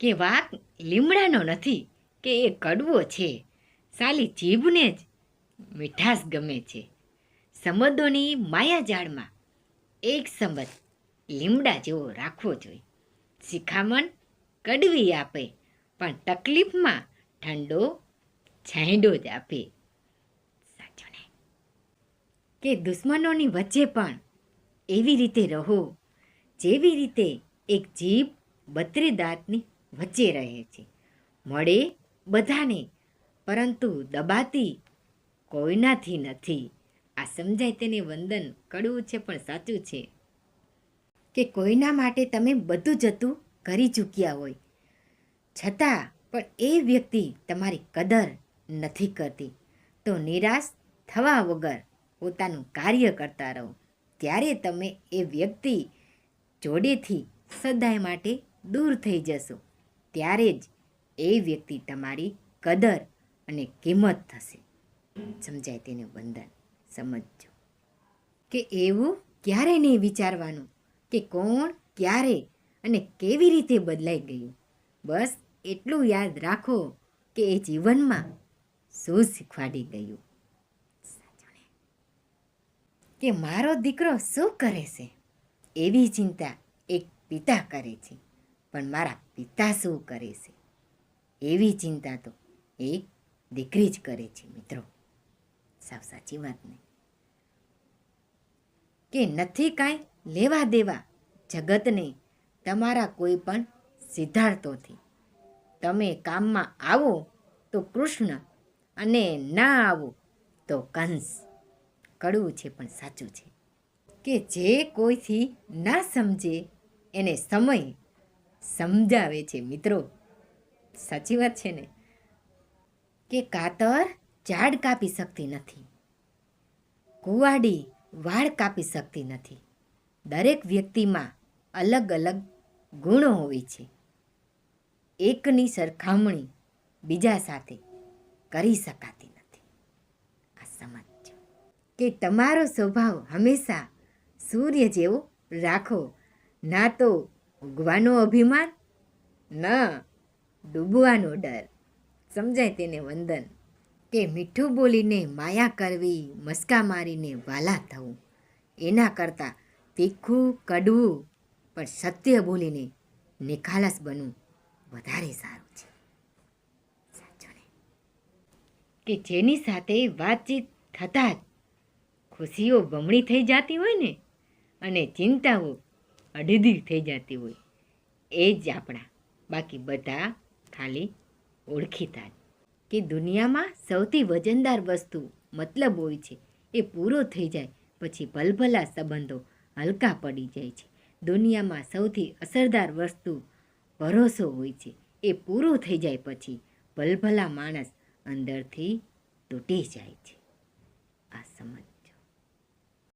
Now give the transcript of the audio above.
કે વાઘ લીમડાનો નથી, કે એ કડવો છે. સાલી જીભને જ મીઠાશ ગમે છે. સંબંધોની માયાજાળમાં એક સંબંધ લીમડા જેવો રાખવો જોઈએ. શિખામણ કડવી આપે, પણ તકલીફમાં ઠંડો છાંયડો જ આપે. સાચોને કે દુશ્મનોની વચ્ચે પણ એવી રીતે રહો, જેવી રીતે એક જીભ બત્રી દાંતની વચ્ચે રહે છે. મળે બધાને, પરંતુ દબાતી કોઈનાથી નથી. આ સમજાય તેને વંદન કડવું છે, પણ સાચું છે કે કોઈના માટે તમે બધું જતું કરી ચૂક્યા હોય. છતાં પણ એ વ્યક્તિ તમારી કદર નથી કરતી. તો નિરાશ થવા વગર પોતાનું કાર્ય કરતા રહો. ત્યારે તમે એ વ્યક્તિ જોડેથી સદાય માટે દૂર થઈ જશો. ત્યારે જ એ વ્યક્તિ તમારી કદર અને કિંમત થશે. સમજાય તેને વંદન સમજજો. કે એવું ક્યારે નહીં વિચારવાનું? કે કોણ, ક્યારે અને કેવી રીતે બદલાઈ ગયું? બસ એટલું યાદ રાખો કે એ જીવનમાં શું શીખવાડી ગયું. કે મારો દીકરો શું કરે છે? એવી ચિંતા એક પિતા કરે છે. પણ મારા પિતા શું કરે છે? એવી ચિંતા તો એક દીકરી જ કરે છે, મિત્રો. સાવ સાચી વાત ને. કે નથી કાંઈ લેવા દેવા જગતને તમારા કોઈ પણ સિદ્ધાર્થોથી. તમે કામમાં આવો તો કૃષ્ણ અને ના આવો તો કંસ. કડવું છે પણ સાચું છે. કે જે કોઈથી ના સમજે એને સમય સમજાવે છે, મિત્રો. સાચી વાત છે ને? કે કાતર ઝાડ કાપી શકતી નથી. કુવાડી વાળ કાપી શકતી નથી. દરેક વ્યક્તિમાં અલગ અલગ ગુણો હોય છે. એકની સરખામણી બીજા સાથે કરી શકાતી નથી. આ સમજ કે તમારો સ્વભાવ હંમેશા સૂર્ય જેવો રાખો, ના તો ઉગવાનો અભિમાન? ન, ડૂબવાનો ડર. સમજાય તેને વંદન? કે મીઠું બોલીને માયા કરવી, મસ્કા મારીને વાલા થવું? એના કરતાં તીખું, કડવું, પણ સત્ય બોલીને નિખાલસ બનવું વધારે સારું છે. કે જેની સાથે વાતચીત થતાં જ ખુશીઓ બમણી થઈ જતી હોય ને? અને ચિંતાઓ અડીધી થઈ જતી હોય. એ જ આપણા. બાકી બધા ખાલી ઓળખીતા કે દુનિયામાં સૌથી વજનદાર વસ્તુ મતલબ હોય છે, એ પૂરો થઈ જાય, પછી ભલભલા સંબંધો હલકા પડી જાય છે. દુનિયામાં સૌથી અસરદાર વસ્તુ ભરોસો હોય છે, એ પૂરું થઈ જાય પછી ભલભલા માણસ અંદરથી તૂટી જાય છે. આ સમજ.